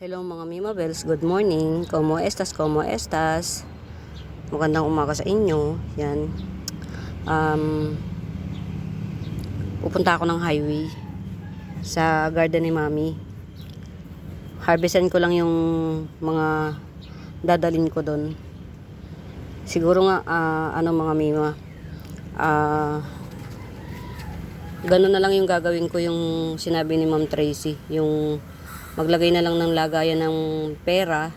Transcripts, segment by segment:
Hello mga Mima Bells, good morning. Como estas, como estas. Magandang umaga sa inyo. Yan. Um, pupunta ako ng highway sa garden ni Mami. Harvestan ko lang yung mga dadalin ko doon. Siguro nga, ah, ano mga Mima, ah, ganun na lang yung gagawin ko yung sinabi ni Ma'am Tracy. Yung maglagay na lang ng lagayan ng pera.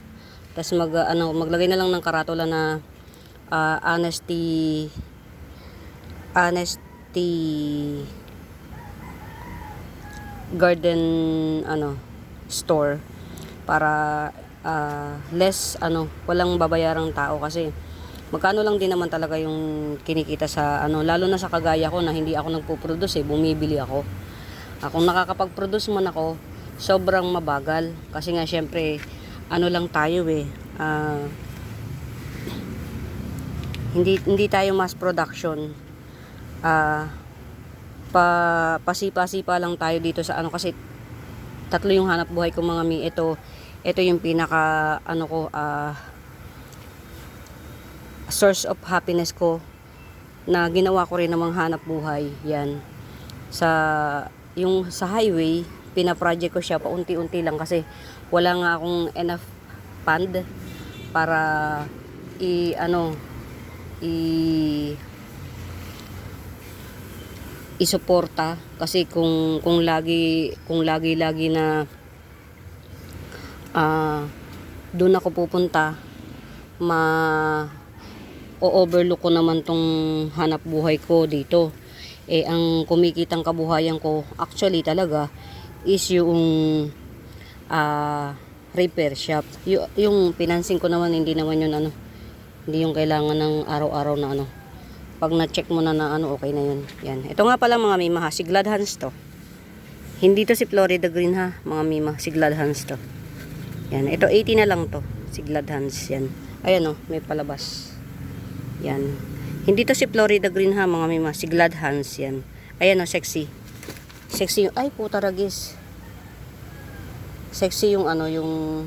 Tapos mag ano maglagay na lang ng karatula na ah, honesty honesty garden ano store. Para ah, less ano walang babayarang tao. Kasi magkano lang din naman talaga yung kinikita sa ano lalo na sa kagaya ko na hindi ako nagpo-produce eh bumibili ako. Ah, kung nakakapag-produce man ako, sobrang mabagal. Kasi nga, syempre, ano lang tayo eh. ah, hindi, hindi tayo mass production. Ah, pa, pasipa-sipa lang tayo dito sa ano kasi tatlo yung hanap buhay ko mga mi. Ito, ito yung pinaka, ano ko, ah, source of happiness ko na ginawa ko rin namang hanap buhay. Yan. Sa yung sa highway, pina-project ko siya paunti-unti lang kasi wala nga akong enough fund para i ano i isuporta. Kasi kung kung lagi kung lagi-lagi na ah doon ako pupunta ma o-overlook ko naman tong hanap buhay ko dito. Eh ang kumikitang kabuhayan ko actually talaga is yung ah repair shop. Y- yung financing ko naman hindi naman yun ano hindi yung kailangan ng araw-araw na ano. Pag na-check mo na na ano okay na yun. Yan. Ito nga pala mga mima ha si Glad to. Hindi to si Florida Green ha mga mima si Glad to. Yan ito 80 na lang to si Glad yan. Ayan oh may palabas. Yan. Hindi to si Florida Green ha mga mima. Si Glad yan. Ayan o, sexy. Sexy yung, ay puta ragis. Sexy yung ano, yung,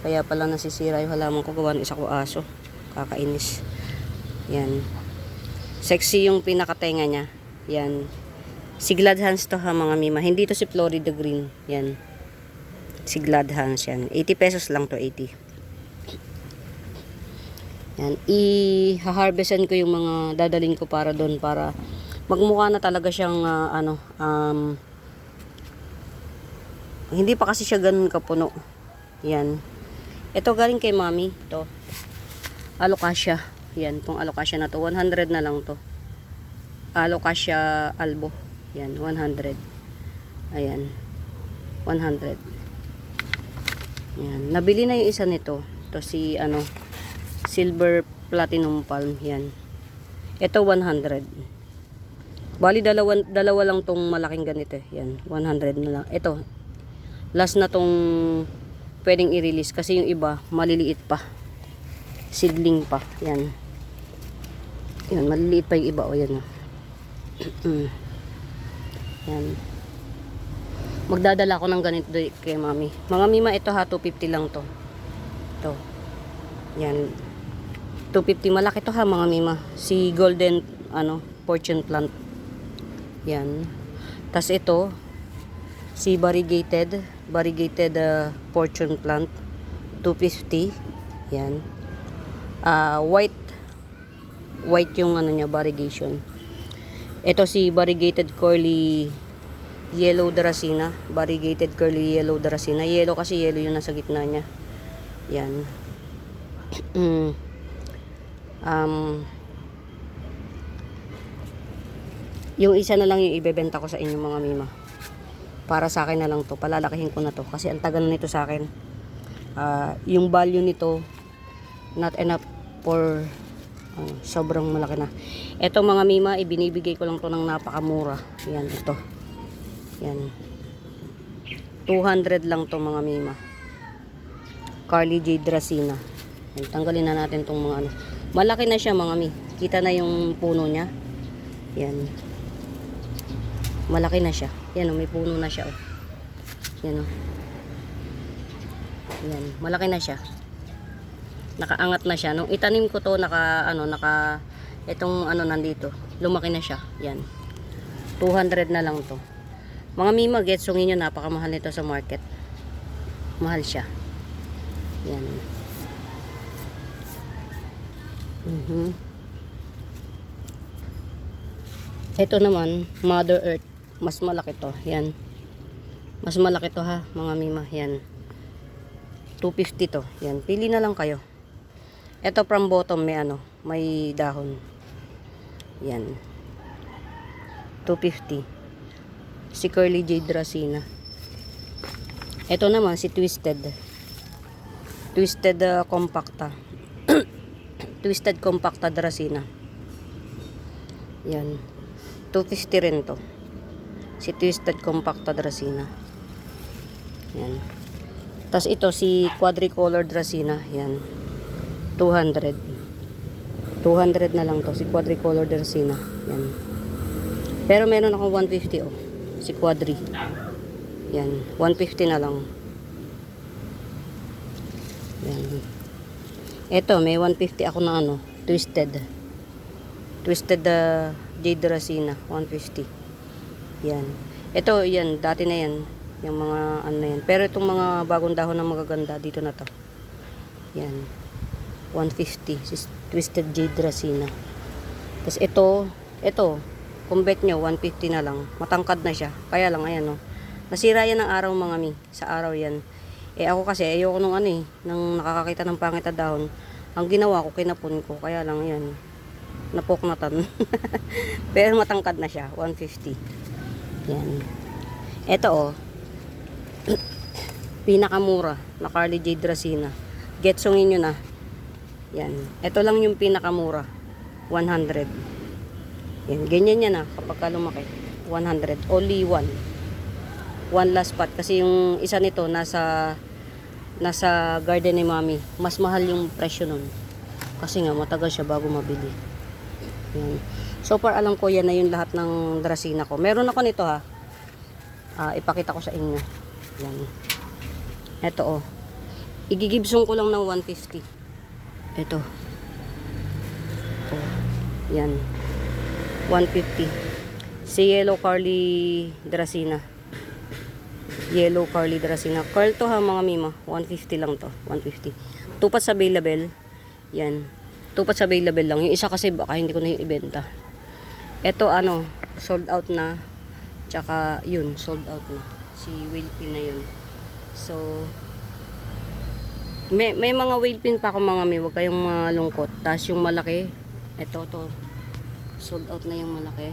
kaya pala nasisira yung halaman ko. Gawa ng isa ko aso. Kakainis. Yan. Sexy yung pinakatenga niya. Yan. Si Glad Hands to ha mga mima. Hindi to si Florida Green. Yan. Si Glad Hands yan. 80 pesos lang to, 80. Yan, i-harvestan ko yung mga dadalhin ko para doon para magmukha na talaga siyang ah, ano um, hindi pa kasi siya ganun kapuno. Yan. Ito galing kay Mami, to. Alocasia. Yan, tong alocasia na to, 100 na lang to. Alocasia albo. Yan, 100. Ayan. 100. Yan, nabili na yung isa nito. To si ano, silver platinum palm yan ito 100 bali dalawa, dalawa lang tong malaking ganito eh. yan 100 na lang. Ito last na tong pwedeng i-release kasi yung iba maliliit pa. Seedling pa. Yan. Yan maliliit pa yung iba. O yan oh. yan. Magdadala ko ng ganito kay mami. Mga mima ito ha 250 lang to. To yan. 250 malaki to ha mga mima. Si golden ano fortune plant. Yan. Tas ito si variegated variegated uh, fortune plant 250. Yan. Ah white white yung ano niya variegation. Ito si variegated curly yellow dracena, variegated curly yellow dracena. Yellow kasi yellow yung nasa gitna niya. Yan. Um, yung isa na lang yung ibebenta ko sa inyo mga mima. Para sa akin na lang to. Palalakihin ko na to. Kasi ang tagal nito sa akin. Uh, yung value nito not enough for uh, sobrang malaki na. Eto mga mima ibinibigay ko lang to ng napakamura. Yan ito. Yan. 200 lang to mga mima. Carly J. Dracena yan, tanggalin na natin tong mga ano. Malaki na siya mga mi. Kita na yung puno niya. Yan. Malaki na siya. Yan o, may puno na siya o. Yan o. Yan, malaki na siya. Nakaangat na siya. Nung itanim ko to, naka, ano, naka, itong ano nandito. Lumaki na siya. Yan. 200 na lang to. Mga mima, getsongin nyo, napakamahal nito sa market. Mahal siya. Yan. Mhm. Ito naman, Mother Earth. Mas malaki to. Yan. Mas malaki to ha, mga mima. Yan. 250 to. Yan. Pili na lang kayo. Ito from bottom may ano, may dahon. Yan. 250. Si Curly J. Dracena. Ito naman si Twisted. Twisted uh, Compacta. Twisted Compacta Dracena. Yan. 250 rin to. Si Twisted Compacta Dracena. Yan. Tapos ito si Quadricolor Dracena. Yan. 200. 200 na lang to. Si Quadricolor Dracena. Yan. Pero meron ako 150 oh. Si Quadri. Yan. 150 na lang. Yan. Ito, may 150 ako na ano. Twisted. Twisted uh, Jade Racina. 150. Yan. Ito, yan. Dati na yan. Yung mga ano na yan. Pero itong mga bagong dahon na magaganda, dito na to. Yan. 150. Si Twisted Jade Racina. Tapos ito, ito, kung bet nyo, 150 na lang. Matangkad na siya. Kaya lang, ayan o. Nasira yan ng araw mga mi. Sa araw yan. Eh ako kasi, ayoko nung ano eh, nang nakakakita ng pangit na dahon. Ang ginawa ko, kinapon ko. Kaya lang yan. Napoknatan. Pero matangkad na siya. 150. Yan. Ito oh. pinakamura na Carly J. Dracena. Getsongin nyo na. Yan. Ito lang yung pinakamura. 100. Yan. Ganyan yan ah. Kapag ka lumaki. 100. Only one. One last spot. Kasi yung isa nito nasa nasa garden ni mami. Mas mahal yung presyo nun. Kasi nga matagal siya bago mabili. Yan. So far alam ko yan na yung lahat ng Dracena ko. Meron ako nito ha. Ah, ipakita ko sa inyo. Yan. Ito oh. Igigibsong ko lang ng 150. Ito. Oh. Yan. 150. Si Yellow Carly Dracena. Yellow Carly Dracena. Curl to ha mga mima. 150 lang to. 150. Tupat sa available. Yan. Tupat sa available lang. Yung isa kasi baka hindi ko na ibenta. Ito ano, sold out na. Tsaka yun, sold out na. Si Wilpin na yun. So, may, may mga whale pa ako mga may, huwag kayong malungkot. Tapos yung malaki, ito to, sold out na yung malaki.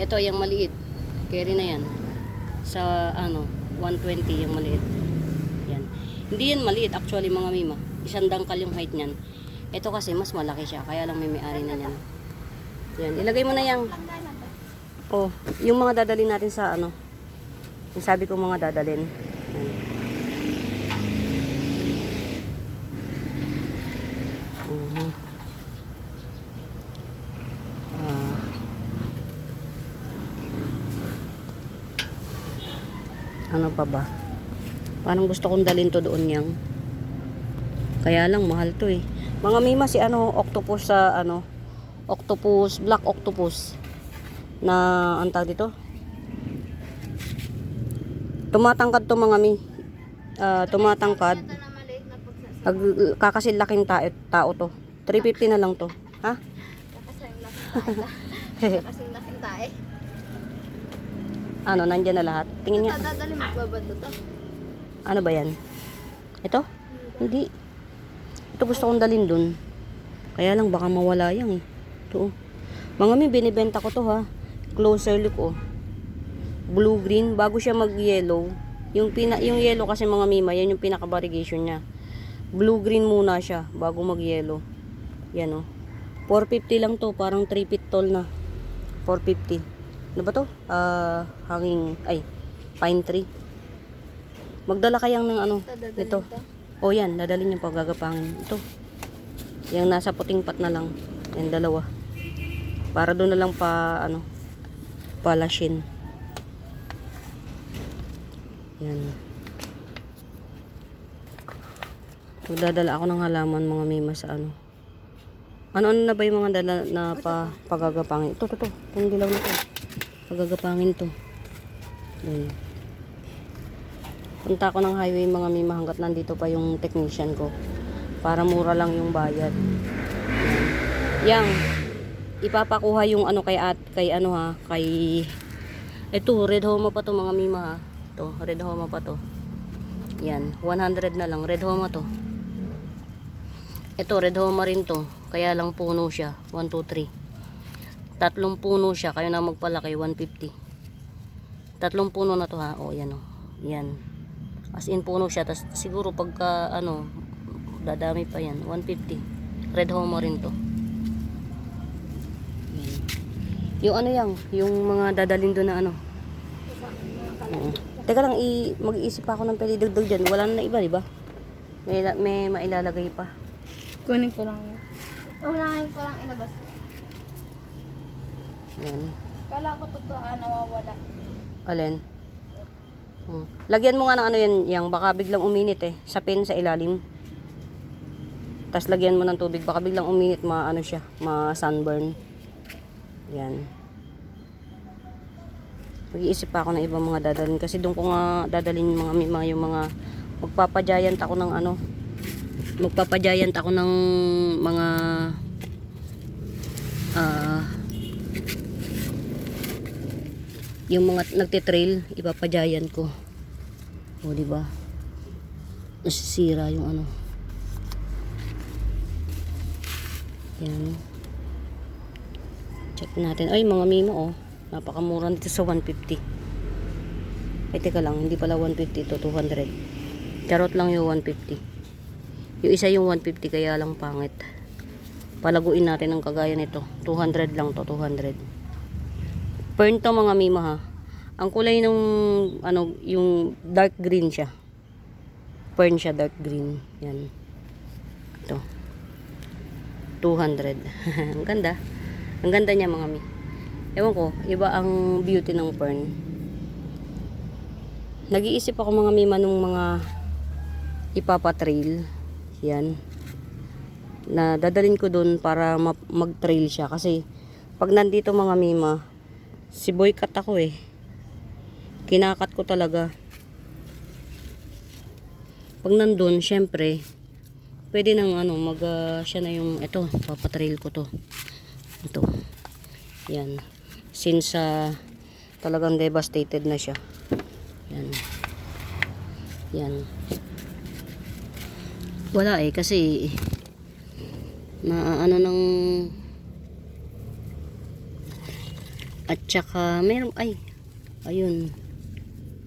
Ito, yung maliit, carry na yan. Sa, ano, 120 yung maliit. Yan. Hindi yan maliit, actually mga mima. Isang dangkal yung height niyan. Ito kasi, mas malaki siya, kaya lang may may-ari na yan. Yan, ilagay mo na yung, oh, yung mga dadalhin natin sa, ano, yung sabi ko mga dadalhin. Yan. Ano pa ba? Parang gusto kong dalhin to doon yang. Kaya lang mahal to eh. Mga mima si ano octopus sa ano octopus, black octopus na ang dito. Tumatangkad to mga mi. Ah, tumatangkad. Ag, kakasin laking tao, tao to. 350 na lang to. Ha? Kasing laking tae. ano, nandyan na lahat. Tingin nga. Ano ba yan? Ito? Hindi. Ito gusto kong dalhin dun. Kaya lang baka mawala yan eh. Ito oh. Mga may binibenta ko to ha. Closer look oh. Blue green bago siya mag yellow. Yung pina yung yellow kasi mga mima, yan yung pinaka variegation niya. Blue green muna siya bago mag yellow. Yan oh. 450 lang to, parang 3 feet tall na. 450. Ano ba to? Ah, hanging ay pine tree. Magdala kayang ng ano, nito. to. O yan, dadalhin yung paggagapangin. Ito. Yung nasa puting pat na lang. Yan, dalawa. Para doon na lang pa, ano, palashin. Yan. Dadala ako ng halaman mga mima sa ano. Ano-ano na ba yung mga dala na pa, pagagapangin? Ito, ito, ito. Itong dilaw na to. Pagagapangin to. Dun. Punta ako ng highway mga mima hanggat nandito pa yung technician ko. Para mura lang yung bayad. Yan. Yang, ipapakuha yung ano kay at kay ano ha, kay ito, red homa pa to mga mima ha. To, red homa pa to. Yan, 100 na lang. Red homa to. Ito, red homa rin to. Kaya lang puno siya. 1, 2, 3. Tatlong puno siya. Kayo na magpalaki. 150. Tatlong puno na to ha. O, yan o. Yan. As in puno siya. Tas siguro pagka ano, dadami pa yan. 150. Red homa rin to. Yan. Yung ano yang, yung mga dadalhin doon na ano. Oo. Teka lang, i mag-iisip pa ako ng pelidugdog dyan. Wala na iba, di ba? May, may mailalagay pa. Kunin ko lang. Unahin ko lang ilabas. Yan. Kala ko totoo ah, nawawala. Alin? Hmm. Lagyan mo nga ng ano yan, yang baka biglang uminit eh. Sa pin sa ilalim. Tapos lagyan mo ng tubig, baka biglang uminit, ma ano siya, ma sunburn. Yan. Mag-iisip pa ako ng ibang mga dadalhin kasi doon ko nga dadalhin mga mima yung mga magpapajayant ako ng ano magpapajayant ako ng mga ah yung mga nagtitrail ipapajayan ko. O di ba? Nasisira yung ano. Yan check natin ay mga mimo oh napakamura nito sa 150 ay teka lang hindi pala 150 to 200 charot lang yung 150 yung isa yung 150 kaya lang pangit palaguin natin ang kagaya nito 200 lang to 200 Fern to mga mima ha. Ang kulay ng ano yung dark green siya. Fern siya dark green. Yan. Ito. 200. ang ganda. Ang ganda niya mga mi. Ewan ko, iba ang beauty ng fern. Nag-iisip ako mga mima nung mga ipapatrail. Yan. Na dadalhin ko doon para ma- mag-trail siya kasi pag nandito mga mima, si boycott ako eh. Kinakat ko talaga. Pag nandun, syempre, pwede nang ano, mag, ah, siya na yung, ito, papatrail ko to. Ito. Yan. Since, ah, talagang devastated na siya. Yan. Yan. Wala eh, kasi, na ano nang At saka, meron, ay, ayun.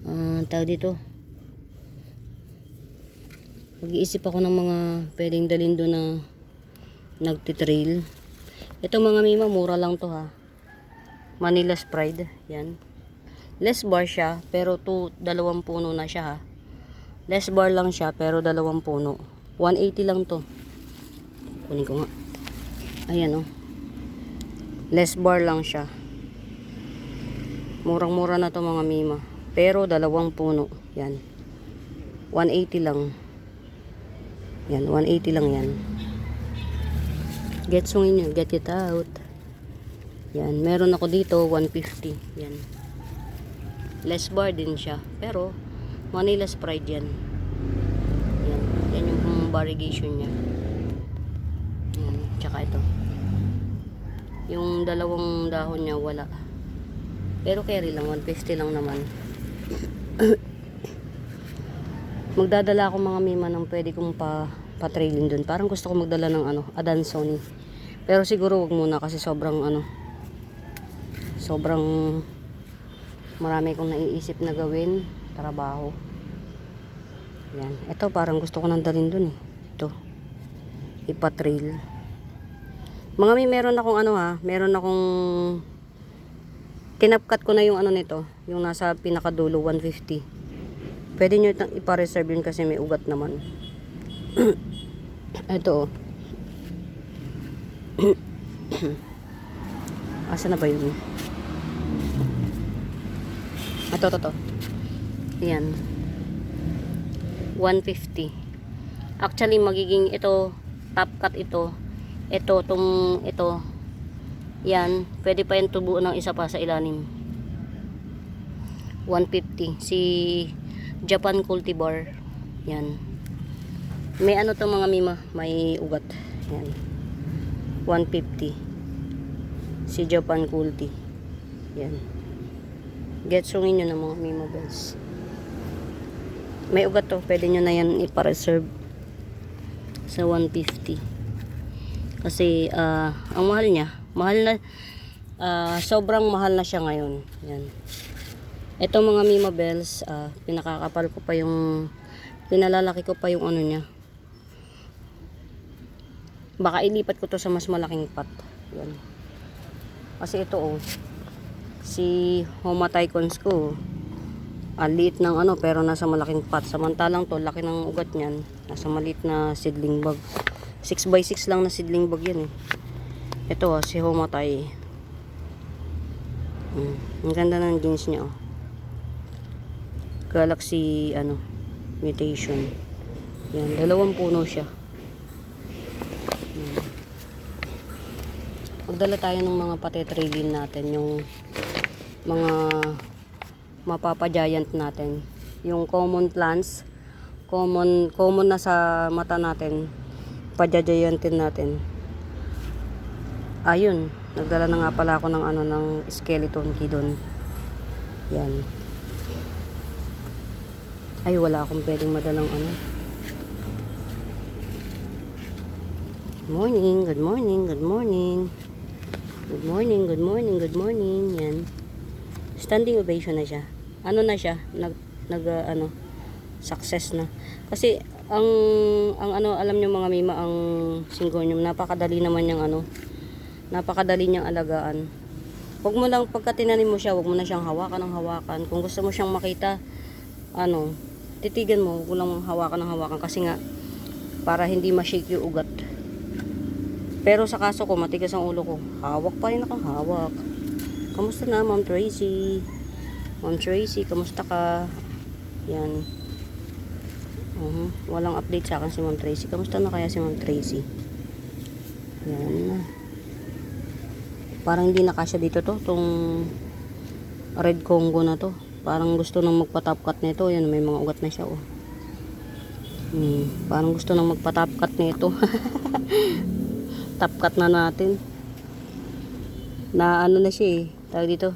Ah, tawag dito. Mag-iisip ako ng mga pwedeng dalhin doon na nagtitrail. Ito mga mima, mura lang to ha. Manila Pride, yan. Less bar siya, pero to, dalawang puno na siya ha. Less bar lang siya, pero dalawang puno. 180 lang to. Kunin ko nga. Ayan oh. Less bar lang siya. Murang-mura na to mga mima. Pero dalawang puno. Yan. 180 lang. Yan, 180 lang yan. Get sungin nyo. Get it out. Yan. Meron ako dito, 150. Yan. Less bar din siya. Pero, Manila Sprite yan. Yan. Yan yung variegation niya. Yan. Tsaka ito. Yung dalawang dahon niya, wala. Pero carry lang, 150 lang naman. Magdadala ako mga mima ng pwede kong pa, pa-trailing dun. Parang gusto ko magdala ng ano, Adansoni. Pero siguro wag muna kasi sobrang ano, sobrang marami kong naiisip na gawin, trabaho. Yan. Ito parang gusto ko nang dalhin dun eh. Ito. Ipa-trail. Mga may meron akong ano ha, meron akong tinapkat ko na yung ano nito, yung nasa pinakadulo 150. Pwede nyo ipa-reserve yun kasi may ugat naman. Ito oh. Asa na ba yun? Ito, ito, ito. Yan. 150. Actually, magiging ito, top cut ito. Ito, tong, ito. Yan, pwede pa yan tubuo ng isa pa sa ilalim. 150. Si Japan Cultivar. Yan. May ano to mga mima, may ugat. Yan. 150. Si Japan Culti. Yan. Getsungin nyo ng mga mima bells. May ugat to, pwede nyo na yan ipareserve sa 150. Kasi ah, ang mahal niya, mahal na ah, sobrang mahal na siya ngayon. Yan. Ito mga Mima Bells, ah, pinakakapal ko pa yung pinalalaki ko pa yung ano niya. Baka ilipat ko to sa mas malaking pot. Yan. Kasi ito oh, si Homa Tycons ko, ang liit ng ano pero nasa malaking pot. Samantalang to, laki ng ugat niyan, nasa maliit na seedling bag. 6x6 lang na seedling bag yan eh. Ito ah, si Homa Ty. Mm, ang ganda ng jeans niya oh. Galaxy ano mutation. Yan, dalawang puno siya. Yan. Magdala tayo ng mga patetrilin natin, yung mga mapapa-giant natin. Yung common plants, common common na sa mata natin, pajajayantin natin. Ayun, nagdala na nga pala ako ng ano ng skeleton key doon. Yan. Ay, wala akong pwedeng madalang ano. Morning, good morning, good morning. Good morning, good morning, good morning. Yan. Standing ovation na siya. Ano na siya? Nag, nag uh, ano, success na. Kasi, ang, ang ano, alam nyo mga mima, ang syngonium, napakadali naman yung ano, napakadali niyang alagaan. Huwag mo lang, pagka tinanim mo siya, huwag mo na siyang hawakan ng hawakan. Kung gusto mo siyang makita, ano, titigan mo, huwag mo lang hawakan ng hawakan kasi nga, para hindi ma-shake yung ugat. Pero sa kaso ko, matigas ang ulo ko. Hawak pa rin akong hawak. Kamusta na, Ma'am Tracy? Ma'am Tracy, kamusta ka? Yan. Uh Walang update sa akin si Ma'am Tracy. Kamusta na kaya si Ma'am Tracy? Yan. Parang hindi nakasya dito to, tong red Congo na to. Parang gusto nang magpa-top cut nito. Yan, may mga ugat na siya, oh. Hmm, parang gusto nang magpa-top cut nito. top cut na natin. Na ano na siya eh. Tawag dito.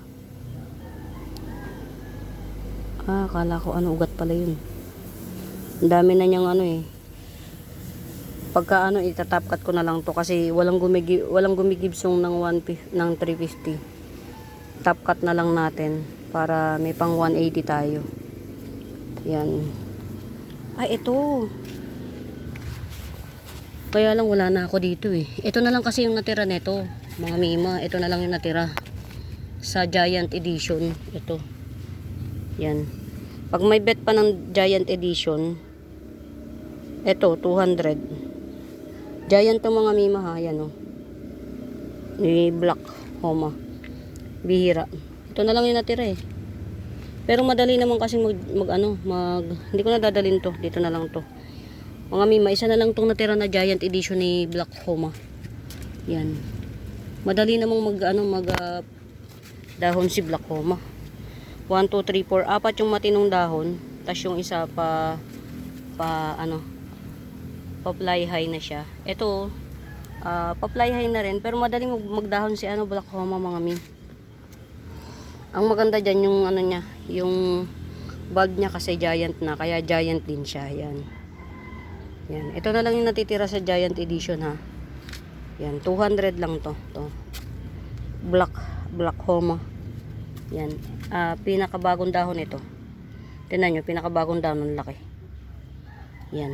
Ah, akala ko ano ugat pala yun. Ang dami na niyang ano eh. Pagka ano itatap cut ko na lang to kasi walang gumigi walang gumigibsong ng 1 ng 350. Top cut na lang natin para may pang 180 tayo. Yan. Ay, ito. Kaya lang wala na ako dito eh. Ito na lang kasi yung natira nito. Mga mima, ito na lang yung natira. Sa Giant Edition. Ito. Yan. Pag may bet pa ng Giant Edition, ito, 200. Giant to mga mima ha. Yan o. Ni Black Homa. Bihira. Ito na lang yung natira eh. Pero madali naman kasi mag, mag ano, mag, hindi ko na dadalhin to. Dito na lang to. Mga mima, isa na lang tong natira na Giant Edition ni Black Homa. Yan. Madali namang mag, ano, mag, ah, dahon si Black Homa. 1, 2, 3, 4, apat yung matinong dahon. Tapos yung isa pa, pa, ano, pa fly high na siya. Ito, ah, pa fly high na rin. Pero madaling mag- magdahon si, ano, Black Homa, mga mi. Ang maganda dyan yung, ano niya, yung bulb niya kasi giant na. Kaya giant din siya. Yan. Yan. Ito na lang yung natitira sa Giant Edition ha. Yan. 200 lang to. to. Black. Black Homa. Yan. Ah, pinakabagong dahon ito. Tingnan nyo. Pinakabagong dahon ng laki. Yan.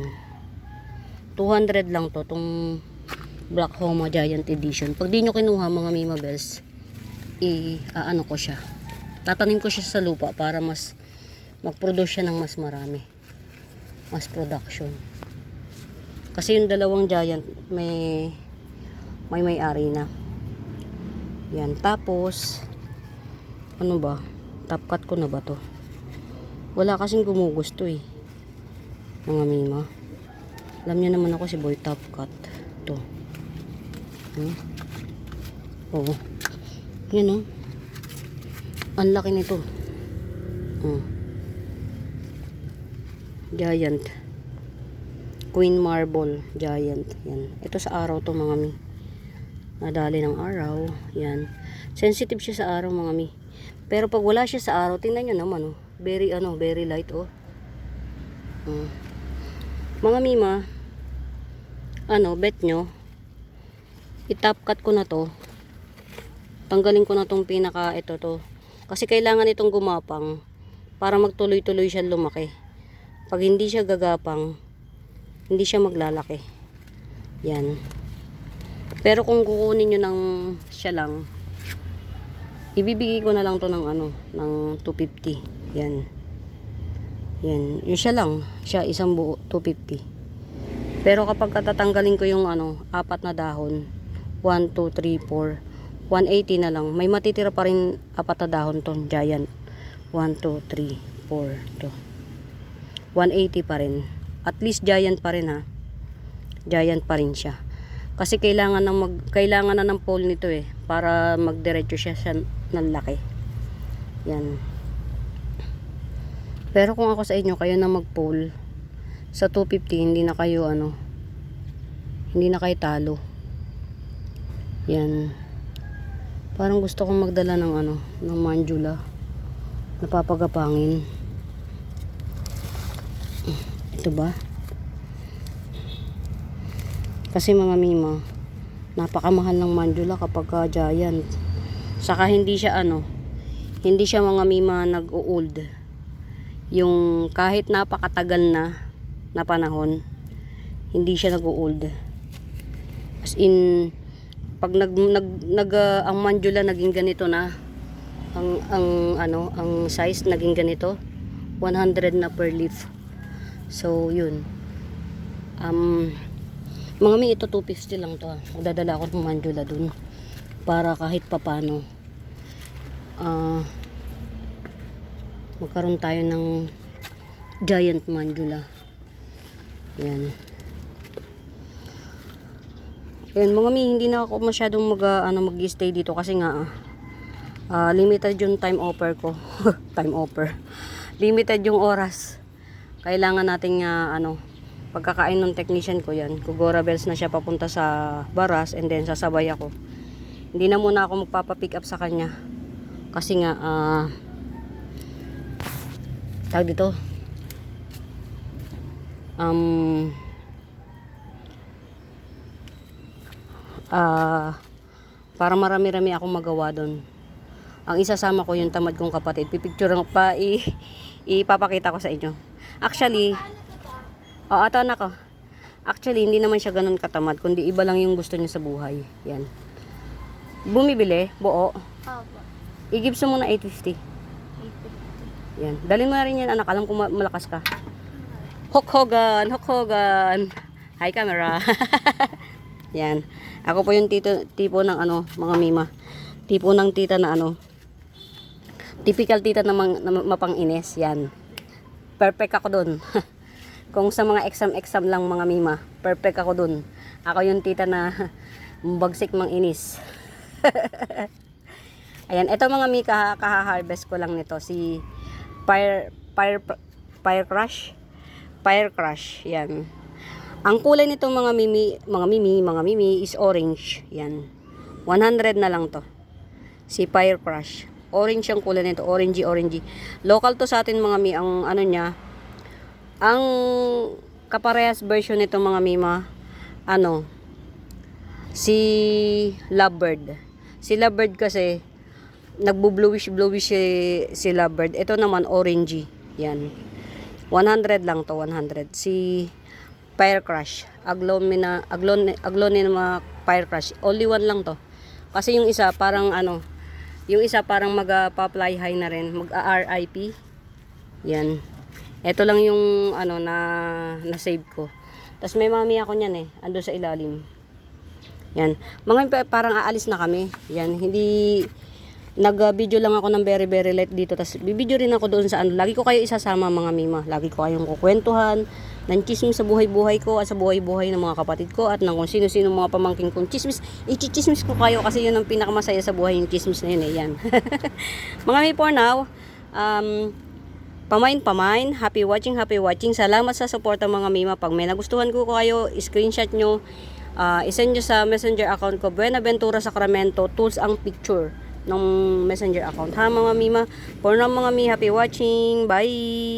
200 lang to. Tong Black Homa Giant Edition. Pag di nyo kinuha mga Mima Bells, i ano ko siya. Tatanim ko siya sa lupa para mas mag-produce siya ng mas marami. Mas production. Kasi yung dalawang giant may may may-ari na. Yan. Tapos ano ba? Top cut ko na ba to? Wala kasing gumugusto eh. Mga mima. Alam niyo naman ako si Boy Top Cut. Ito. Hmm? Oo. Yan oh. Ang laki nito. Oh. Giant. Queen Marble Giant. Yan. Ito sa araw to mga mi. Nadali ng araw. Yan. Sensitive siya sa araw mga mi. Pero pag wala siya sa araw, tingnan nyo naman oh. Very ano, very light oh. Oh. Mga mima, ano, bet nyo, itap cut ko na to. Tanggalin ko na tong pinaka ito to. Kasi kailangan itong gumapang para magtuloy-tuloy siya lumaki. Pag hindi siya gagapang, hindi siya maglalaki. Yan. Pero kung kukunin nyo ng siya lang, ibibigay ko na lang to ng ano, ng 250. Yan. Yan. Yung siya lang. Siya isang buo, 250. Pero kapag katatanggalin ko yung ano, apat na dahon, 1, 2, 3, 4, 180 na lang. May matitira pa rin apat na dahon to, giant. 1, 2, 3, 4, to. 180 pa rin. At least giant pa rin ha. Giant pa rin siya. Kasi kailangan ng mag, kailangan na ng pole nito eh para magdiretso siya sa ng laki. Yan. Pero kung ako sa inyo, kayo na mag-pole sa 250, hindi na kayo ano, hindi na kayo talo. Yan. Parang gusto kong magdala ng ano, ng mandula. Napapagapangin. Ito ba? Kasi mga mima, napakamahal ng mandula kapag ka giant. Saka hindi siya ano, hindi siya mga mima nag-old. Yung kahit napakatagal na na panahon, hindi siya nag-old. As in, pag nag, nag, nag ah, ang mandula naging ganito na, ang, ang, ano, ang size naging ganito, 100 na per leaf. So, yun. Um, mga mi, ito 250 lang to. ah. Magdadala ako ng mandula dun. Para kahit papano, ah, magkaroon tayo ng giant mandula. Yan. Yan, mga mi, hindi na ako masyadong mag, ah, ano, mag-stay dito kasi nga, ah, limited yung time offer ko. time offer. Limited yung oras. Kailangan nating, ah, ano, pagkakain ng technician ko yan. Kugora bells na siya papunta sa Baras and then sasabay ako. Hindi na muna ako magpapapick up sa kanya. Kasi nga, ah, tawag dito, um, ah, para marami-rami akong magawa doon. Ang isasama ko yung tamad kong kapatid. Pipicture pa, i, ipapakita ko sa inyo. Actually, oo, ato na ko. Actually, hindi naman siya ganun katamad, kundi iba lang yung gusto niya sa buhay. Yan. Bumibili, buo. Opo. I-gives mo muna 850. Yan. Dalhin mo na rin yan, anak. Alam ko ma- malakas ka. Hulk Hogan! Hulk Hogan! Hi, camera! yan. Ako po yung tito, tipo ng ano, mga mima. Tipo ng tita na ano. Typical tita na, mang, na mapang-ines. Yan. Perfect ako dun. Kung sa mga exam-exam lang mga mima, perfect ako dun. Ako yung tita na bagsik mang inis. Ayan, ito mga mi kaha- kaha-harvest ko lang nito si Fire Fire Fire Crush. Fire Crush, 'yan. Ang kulay nito mga mimi, mga mimi, mga mimi is orange. 'Yan. 100 na lang 'to. Si Fire Crush. Orange ang kulay nito, orangey orangey. Local to sa atin mga mi ang ano niya. Ang kaparehas version nito mga mima ano si Lovebird. Si Lovebird kasi nagbo-bluish bluish si, si Lovebird. Ito naman orangey. Yan. 100 lang to, 100. Si Fire Crush. Aglomina, aglon, aglonema Fire Crush. Only one lang to. Kasi yung isa parang ano, yung isa parang mag-apply high na rin, mag-RIP. Yan. Ito lang yung ano na na-save ko. Tapos may mami ako niyan eh, ando sa ilalim. Yan. Mga pa- parang aalis na kami. Yan, hindi nag-video lang ako ng very very light dito. Tapos bibideo rin ako doon sa ano. Lagi ko kayo isasama mga mima. Lagi ko kayong kukwentuhan. Ng chismis sa buhay-buhay ko at sa buhay-buhay ng mga kapatid ko at ng kung sino-sino mga pamangkin kong chismis. I-chismis ko kayo kasi yun ang pinakamasaya sa buhay yung chismis na yun eh. Yan. mga mi for now, um, Pamain pamain, happy watching, happy watching. Salamat sa suporta mga mima. Pag may nagustuhan ko kayo, screenshot nyo, uh, isend nyo sa messenger account ko, Buenaventura Sacramento, tools ang picture ng messenger account. Ha mga mima? For now mga mi, happy watching. Bye!